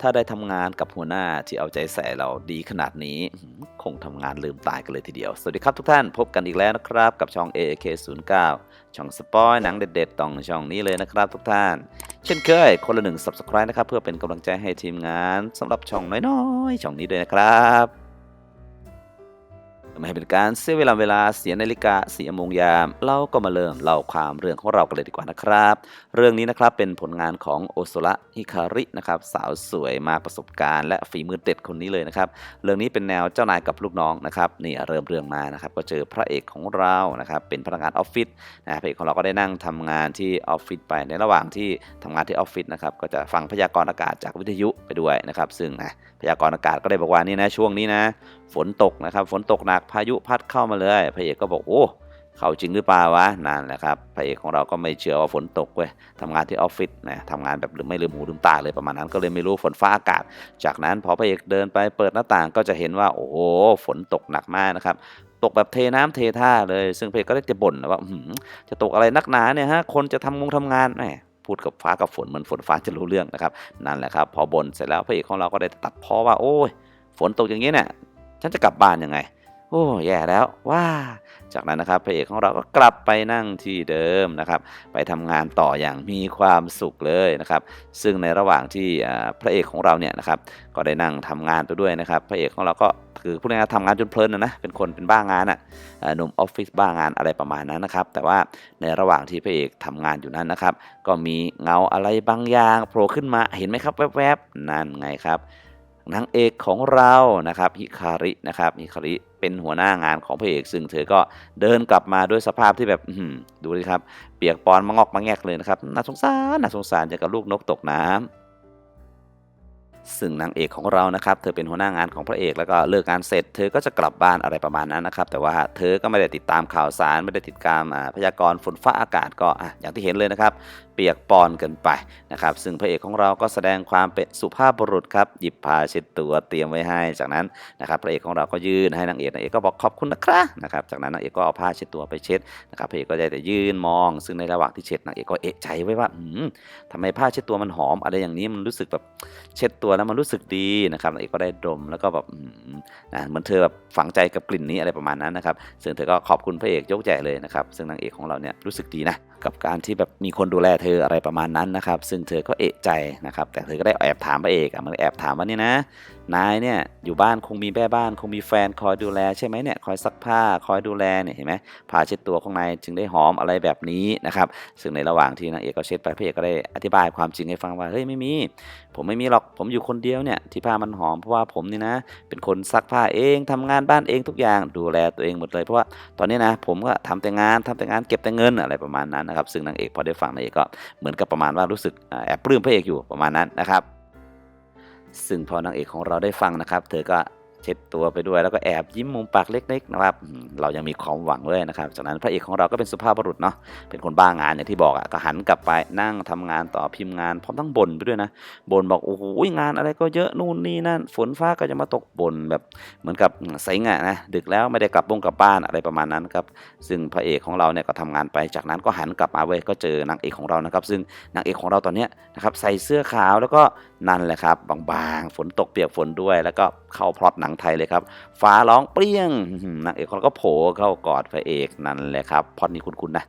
ถ้าได้ทำงานกับหัวหน้าที่เอาใจใส่เราดีขนาดนี้ คงทำงานลืมตายกันเลยทีเดียว สวัสดีครับทุกท่านพบกันอีกแล้วนะครับ กับช่อง AAK09 ช่องสปอยหนังเด็ดๆต้องช่องนี้เลยนะครับทุกท่าน เช่นเคย คนละหนึ่ง subscribe นะครับ เพื่อเป็นกำลังใจให้ทีมงานสำหรับช่องน้อยๆ ช่องนี้ด้วยนะครับ ไม่ให้เป็นการเสียเวลาเวลาเสียนาฬิกาเสียโมงยาม เราก็มาเริ่มเล่าความเรื่องของเรากันเลยดีกว่านะครับ เรื่องนี้นะครับเป็นผลงานของโอโซระฮิคารินะครับสาวสวยมากประสบการณ์และฝีมือเด็ดคนนี้เลยนะครับเรื่องนี้เป็นแนวเจ้านายกับลูกน้องนะครับนี่เริ่มเรื่องมานะครับก็เจอพระเอกของเรานะครับเป็นพนักงานออฟฟิศนะพระเอกของเราก็ได้นั่งทำงานที่ออฟฟิศไปในระหว่างที่ทำงานที่ออฟฟิศนะครับก็จะฟังพยากรณ์อากาศจากวิทยุไปด้วยนะครับซึ่งนะพยากรณ์อากาศก็ได้บอกว่านี่นะช่วงนี้นะฝนตกนะครับฝนตกหนักพายุพัดเข้ามาเลย พระเอกก็บอกโอ้เข้าจริงหรือเปล่าวะนั่นแหละครับพระเอกของเราก็ไม่เชื่อว่าฝนตกเว้ยทำงานที่ออฟฟิศนะทำงานแบบลืมไม่ลืมหูลืมตาเลยประมาณนั้นก็เลยไม่รู้ฝนฟ้าอากาศ จากนั้นพอพระเอกเดินไปเปิดหน้าต่างก็จะเห็นว่าโอ้โหฝนตกหนักมากนะครับตกแบบเทน้ำเทท่าเลย ซึ่งพระเอกก็ได้จะบ่นว่าจะตกอะไรนักหนาเนี่ยฮะคนจะทำงงทำงานแหมพูดกับฟ้ากับฝนเหมือนฝนฟ้าจะรู้เรื่องนะครับนั่นแหละครับ พอบ่นเสร็จแล้วพระเอกของเราก็ได้ตัดพ้อว่าโอ้ยฝนตกอย่างนี้เนี่ยฉันจะกลับบ้านยังไง โอ้แย่แล้วว้าจากนั้นนะครับพระเอกของเราก็กลับไปนั่งที่เดิมนะครับ ไปทำงานต่ออย่างมีความสุขเลยนะครับ ซึ่งในระหว่างที่พระเอกของเราเนี่ยนะครับ ก็ได้นั่งทำงานไปด้วยนะครับ พระเอกของเราก็คือพูดง่ายๆทำงานจนเพลินนะนะเป็นคนเป็นบ้างานอะเอ่อหนุ่มออฟฟิศบ้างานอะไรประมาณนั้นนะครับ แต่ว่าในระหว่างที่พระเอกทำงานอยู่นั้นนะครับ ก็มีเงาอะไรบางอย่างโผล่ขึ้นมาเห็นไหมครับแวบๆนั่นไงครับ นางเอกของเรานะครับฮิคารินะครับฮิคาริเป็นหัวหน้างานของพระเอกซึ่งเธอก็เดินกลับมาด้วยสภาพที่แบบดูดิครับ เปียกปอนมางอกมาแงกเลยนะครับน่าสงสารน่าสงสารอย่างกับลูกนกตกน้ำซึ่งนางเอกของเรานะครับ เธอเป็นหัวหน้างานของพระเอกแล้วก็เลิกงานเสร็จ เธอก็จะกลับบ้านอะไรประมาณนั้นนะครับ แต่ว่าเธอก็ไม่ได้ติดตามข่าวสาร ไม่ได้ติดตามพยากรณ์ฝนฟ้าอากาศก็อย่างที่เห็นเลยนะครับ เปียกปอนเกินไปนะครับซึ่งพระเอกของเราก็แสดงความเป็นสุภาพบุรุษครับหยิบผ้าเช็ดตัวเตรียมไว้ให้จากนั้นนะครับพระเอกของเราก็ยื่นให้นางเอกนางเอกก็บอกขอบคุณนะครับนะครับจากนั้นนางเอกก็เอาผ้าเช็ดตัวไปเช็ดนะครับพระเอกก็ได้แต่ยืนมอง ซึ่งในระหว่างที่เช็ดนางเอกก็เอะใจไว้ว่าอืมทำไมผ้าเช็ดตัวมันหอม อะไรอย่างนี้มันรู้สึกแบบเช็ดตัวแล้วมันรู้สึกดีนะครับนางเอกก็ได้ดมแล้วก็แบบนะเหมือนเธอแบบฝังใจกับกลิ่นนี้อะไรประมาณนั้นนะครับซึ่งเธอก็ขอบคุณพระเอกยกใหญ่เลยนะครับซึ่งนางเอกของเราเนี่ยรู้สึกดีนะ กับการที่แบบมีคนดูแลเธออะไรประมาณนั้นนะครับ ซึ่งเธอก็เอะใจนะครับ แต่เธอก็ได้แอบถามพระเอกอะมันแอบถามว่านี่นะ นายเนี่ยอยู่บ้านคงมีแม่บ้านคงมีแฟนคอยดูแลใช่ไหมเนี่ยคอยซักผ้าคอยดูแลเนี่ยเห็นไหมผ้าเช็ดตัวของนายจึงได้หอมอะไรแบบนี้นะครับซึ่งในระหว่างที่นางเอกก็เช็ดไปพระเอกก็ได้อธิบายความจริงให้ฟังว่าเฮ้ยไม่มี ผมไม่มีหรอกผมอยู่คนเดียวเนี่ยที่ผ้ามันหอมเพราะว่าผมนี่นะ เป็นคนซักผ้าเองทำงานบ้านเองทุกอย่างดูแลตัวเองหมดเลยเพราะว่าตอนนี้นะผมก็ทำแต่งานทำแต่งานเก็บแต่เงินอะไรประมาณนั้นนะครับซึ่งนางเอกพอได้ฟังนางเอกก็เหมือนกับประมาณว่ารู้สึกแอบปลื้มพระเอกอยู่ประมาณนั้นนะครับ ซึ่งพอนางเอกของเราได้ฟังนะครับ เธอก็เช็ดตัวไปด้วยแล้วก็แอบยิ้มมุมปากเล็กๆนะครับเรายังมีความหวังเลยนะครับจากนั้นพระเอกของเราก็เป็นสุภาพบุรุษเนาะเป็นคนบ้างานอย่างที่บอกอะก็หันกลับไปนั่งทำงานต่อพิมพ์งานพร้อมทั้งบ่นไปด้วยนะบ่นบอกโอ้โหงานอะไรก็เยอะนู่นนี่นั่นฝนฟ้าก็จะมาตกบ่นแบบเหมือนกับเซ็งอะนะดึกแล้วไม่ได้กลับบ้งกลับบ้านอะไรประมาณนั้นครับซึ่งพระเอกของเราเนี่ยก็ทำงานไปจากนั้นก็หันกลับมาเว้ยก็เจอนางเอกของเรานะครับ ซึ่งนางเอกของเราตอนเนี้ยนะครับใส่เสื้อขาวแล้วก็ นั่นแหละครับ บางๆ ฝนตกเปียกฝนด้วย แล้วก็เข้าพล็อตหนังไทยเลยครับ ฟ้าร้องเปรี้ยงนางเอกของเราก็โผล่เข้ากอดพระเอกนั่นแหละครับพล็อตนี้คุ้นๆนะ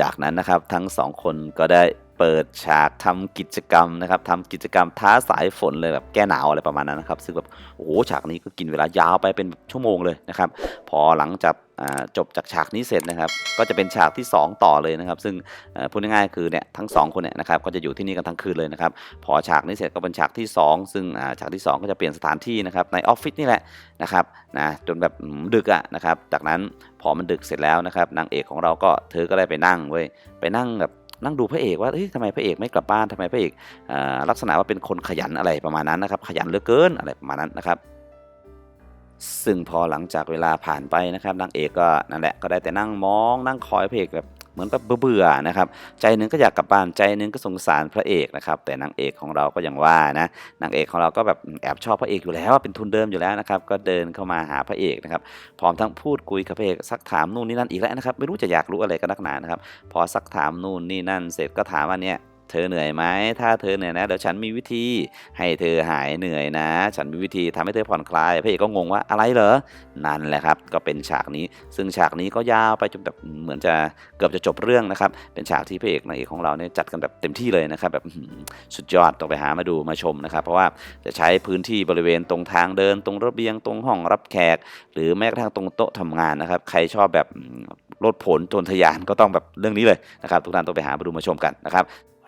จากนั้นนะครับทั้งสองคนก็ได้ เปิดฉากทำกิจกรรมนะครับทำกิจกรรมท้าสายฝนเลยแบบแก้หนาวอะไรประมาณนั้นนะครับ ซึ่งแบบโอ้โหฉากนี้ก็กินเวลายาวไปเป็นชั่วโมงเลยนะครับ พอหลังจากจบจากฉากนี้เสร็จนะครับ ก็จะเป็นฉากที่ 2 ต่อเลยนะครับ ซึ่งพูดง่ายๆคือเนี่ยทั้งสองคนเนี่ยนะครับก็จะอยู่ที่นี่กันทั้งคืนเลยนะครับ พอฉากนี้เสร็จก็เป็นฉากที่ 2 ซึ่งฉากที่ 2 ก็จะเปลี่ยนสถานที่นะครับในออฟฟิศนี่แหละนะครับนะจนแบบดึกอะนะครับ จากนั้นพอมันดึกเสร็จแล้วนะครับนางเอกของเราก็เธอก็ได้ไปนั่งเว้ยไปนั่งแบบ นั่งดูพระเอกว่าเฮ้ยทำไมพระเอกไม่กลับบ้านทำไมพระเอกอ่าลักษณะว่าเป็นคนขยันอะไรประมาณนั้นนะครับ ขยันเหลือเกินอะไรประมาณนั้นนะครับซึ่งพอหลังจากเวลาผ่านไปนะครับนางเอกก็นั่นแหละก็ได้แต่นั่งมองนั่งคอยพระเอกแบบ เหมือนแบบเบื่อๆนะครับ ใจหนึงก็อยากกลับบ้านใจหนึงก็สงสารพระเอกนะครับ แต่นางเอกของเราก็ยังว่านะนางเอกของเราก็แบบแอบชอบพระเอกอยู่แล้วเป็นทุนเดิมอยู่แล้วนะครับ ก็เดินเข้ามาหาพระเอกนะครับ พร้อมทั้งพูดคุยกับพระเอกซักถามนู่นนี่นั่นอีกแล้วนะครับ ไม่รู้จะอยากรู้อะไรกันนักหนานะครับ พอซักถามนู่นนี่นั่นเสร็จก็ถามว่าเนี่ย เธอเหนื่อยไหมถ้าเธอเหนื่อยนะเดี๋ยวฉันมีวิธีให้เธอหายเหนื่อยนะ ฉันมีวิธีทำให้เธอผ่อนคลายพระเอกก็งงว่าอะไรเหรอนั่นแหละครับ ก็เป็นฉากนี้ ซึ่งฉากนี้ก็ยาวไปจนแบบเหมือนจะเกือบจะจบเรื่องนะครับ เป็นฉากที่พระเอกนางเอกของเราเนี่ยจัดกันแบบเต็มที่เลยนะครับ แบบสุดยอดต้องไปหามาดูมาชมนะครับ เพราะว่าจะใช้พื้นที่บริเวณตรงทางเดิน ตรงระเบียงตรงห้องรับแขก หรือแม้กระทั่งตรงโต๊ะทำงานนะครับ ใครชอบแบบลดผลจนทะยานก็ต้องแบบเรื่องนี้เลยนะครับ ทุกท่านต้องไปหามาดูมาชมกันนะครับ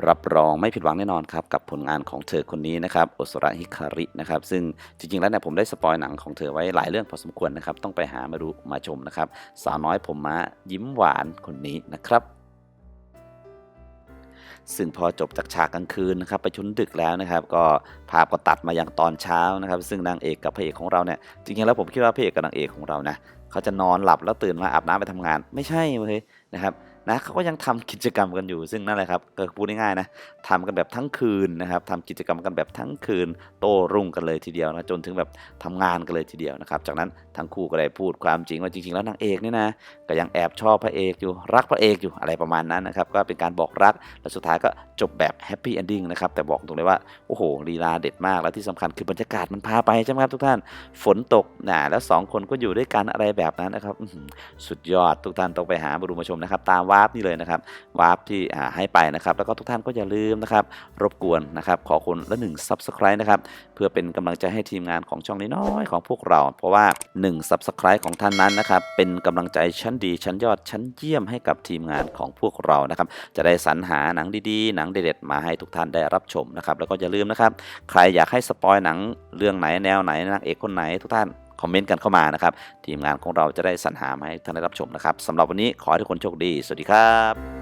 รับรองไม่ผิดหวังแน่นอนครับกับผลงานของเธอคนนี้นะครับโอสระฮิคารินะครับซึ่งจริงๆแล้วเนี่ยผมได้สปอยหนังของเธอไว้หลายเรื่องพอสมควรนะครับต้องไปหามาดูมาชมนะครับสาวน้อยผมมายิ้มหวานคนนี้นะครับซึ่งพอจบจากฉากกลางคืนนะครับไปชุนดึกแล้วนะครับ ก็ภาพก็ตัดมายังตอนเช้านะครับ ซึ่งนางเอกกับพระเอกของเราเนี่ยจริงๆแล้วผมคิดว่าพระเอกกับนางเอกของเรานะเขาจะนอนหลับแล้วตื่นมาอาบน้ำไปทำงาน ไม่ใช่เว้ยนะครับ นะเขาก็ยังทำกิจกรรมกันอยู่ซึ่งนั่นแหละครับก็พูดง่ายๆนะทำกันแบบทั้งคืนนะครับทำกิจกรรมกันแบบทั้งคืน โต้รุ่งกันเลยทีเดียวนะจนถึงแบบทำงานกันเลยทีเดียวนะครับ จากนั้นทั้งคู่ก็ได้พูดความจริงว่าจริง ๆ แล้วนางเอกเนี่ยนะก็ยังแอบชอบพระเอกอยู่รักพระเอกอยู่อะไรประมาณนั้นนะครับก็เป็นการบอกรักและสุดท้ายก็จบแบบแฮปปี้เอนดิ้งนะครับแต่บอกตรงเลยว่าโอ้โหลีลาเด็ดมากแล้วที่สำคัญคือบรรยากาศมันพาไปใช่ไหมครับทุกท่านฝนตกหนาแล้วสองคนก็อยู่ด้วยกันอะไรแบบนั้นนะครับสุดยอดทุกท่านต้องไปหามาดูมาชมนะครับตามวาาร์ปนี่เลยนะครับวาร์ปที่ให้ไปนะครับ แล้วก็ทุกท่านก็อย่าลืมนะครับ รบกวนนะครับ ขอคนละหนึ่ง Subscribe นะครับ เพื่อเป็นกำลังใจให้ทีมงานของช่องน้อยของพวกเรา เพราะว่า1 Subscribe ของท่านนั้นนะครับ เป็นกำลังใจชั้นดีชั้นยอดชั้นเยี่ยมให้กับทีมงานของพวกเรานะครับ จะได้สรรหาหนังดีๆ หนังเด็ดๆมาให้ทุกท่านได้รับชมนะครับ แล้วก็อย่าลืมนะครับ ใครอยากให้สปอยหนังเรื่องไหนแนวไหนนางเอกคนไหนทุกท่าน คอมเมนต์กันเข้ามานะครับ ทีมงานของเราจะได้สรรหามาให้ท่านได้รับชมนะครับสำหรับวันนี้ขอให้ทุกคนโชคดี สวัสดีครับ